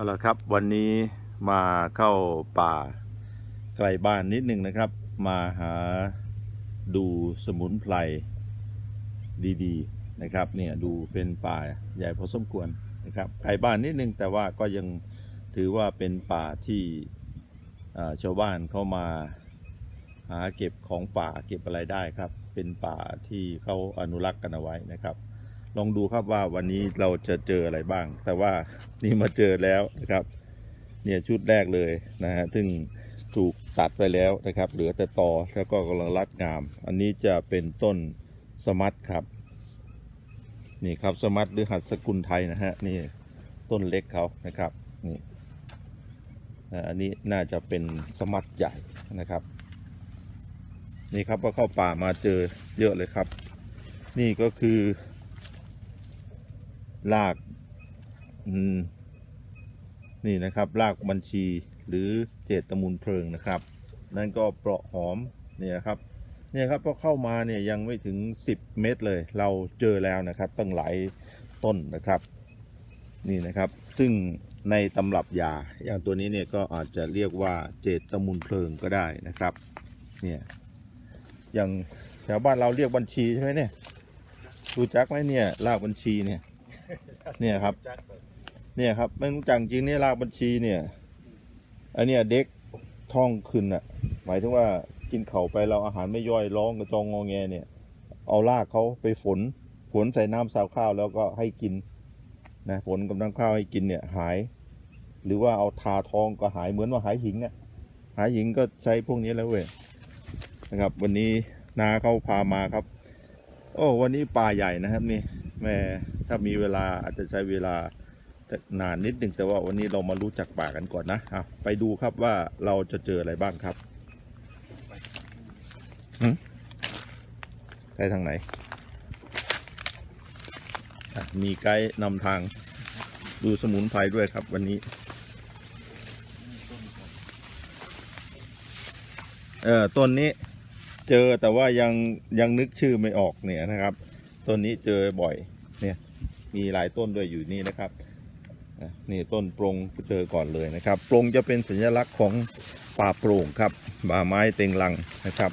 เอาละครับวันนี้มาเข้าป่าไกลบ้านนิดหนึ่งนะครับ มาหาดูสมุนไพรดีๆนะครับเนี่ยดูเป็นป่าใหญ่พอสมควรนะครับไกลบ้านนิดหนึงแต่ว่าก็ยังถือว่าเป็นป่าที่ชาวบ้านเข้ามาหาเก็บของป่าเก็บอะไรได้ครับ เป็นป่าที่เขาอนุรักษ์กันเอาไว้นะครับ ลองดูครับว่าวันนี้เราจะเจออะไรบ้าง แต่ว่านี่มาเจอแล้วนะครับ เนี่ยชุดแรกเลยนะฮะซึ่งถูกตัดไปแล้วนะครับ เหลือแต่ตอแล้วก็กำลังรัดงาม อันนี้จะเป็นต้นสมัดครับ นี่ครับสมัดหรือหัดสกุลไทยนะฮะนี่ต้นเล็กเขานะครับนี่อันนี้น่าจะเป็นสมัดใหญ่นะครับนี่ครับก็เข้าป่ามาเจอเยอะเลยครับ นี่ก็คือ รากนี่นะครับรากบัญชีหรือเจตมูลเพลิงนะครับ นั่นก็เปราะหอมเนี่ยนะครับเนี่ยครับพอเข้ามาเนี่ยยังไม่ถึง 10 เมตรเลย เราเจอแล้วนะครับตั้งหลายต้นนะครับนี่นะครับ ซึ่งในตำรับยาอย่างตัวนี้เนี่ยก็อาจจะเรียกว่าเจตมูลเพลิงก็ได้นะครับเนี่ยอย่างแถวบ้านเราเรียกบัญชีใช่ไหมเนี่ยรู้จักไหมเนี่ยรากบัญชีเนี่ย เนี่ยครับ เนี่ยครับไม่รู้จักจริงเนี่ยรากบัญชีเนี่ยอันเนี้ยเด็กท้องขึ้นอะ หมายถึงว่ากินเข่าวไปเราอาหารไม่ย่อยร้องกระจองงอแงเนี่ย เอารากเขาไปฝนฝนใส่น้ำสาวข้าวแล้วก็ให้กินนะฝนกับน้ำข้าวให้กินเนี่ยหาย หรือว่าเอาทาท้องก็หายเหมือนว่าหายหิงอะ หายหิงก็ใช้พวกนี้แล้วเว้ยนะครับ วันนี้นาเขาพามาครับ โอ้วันนี้ป่าใหญ่นะครับนี่ แม่ถ้ามีเวลาอาจจะใช้เวลานานนิดหนึ่งแต่ว่าวันนี้เรามารู้จักป่ากันก่อนนะอะไปดูครับว่าเราจะเจออะไรบ้างครับหืมไปทางไหนอะมีไกด์นำทางดูสมุนไพรด้วยครับวันนี้ เออต้นนี้เจอแต่ว่ายังยังนึกชื่อไม่ออกเนี่ยนะครับ ต้นนี้เจอบ่อยเนี่ยมีหลายต้นด้วยอยู่นี่นะครับนี่ต้นปรงเจอก่อนเลยนะครับปรงจะเป็นสัญลักษณ์ของป่าโปร่งครับป่าไม้เต็งลังนะครับ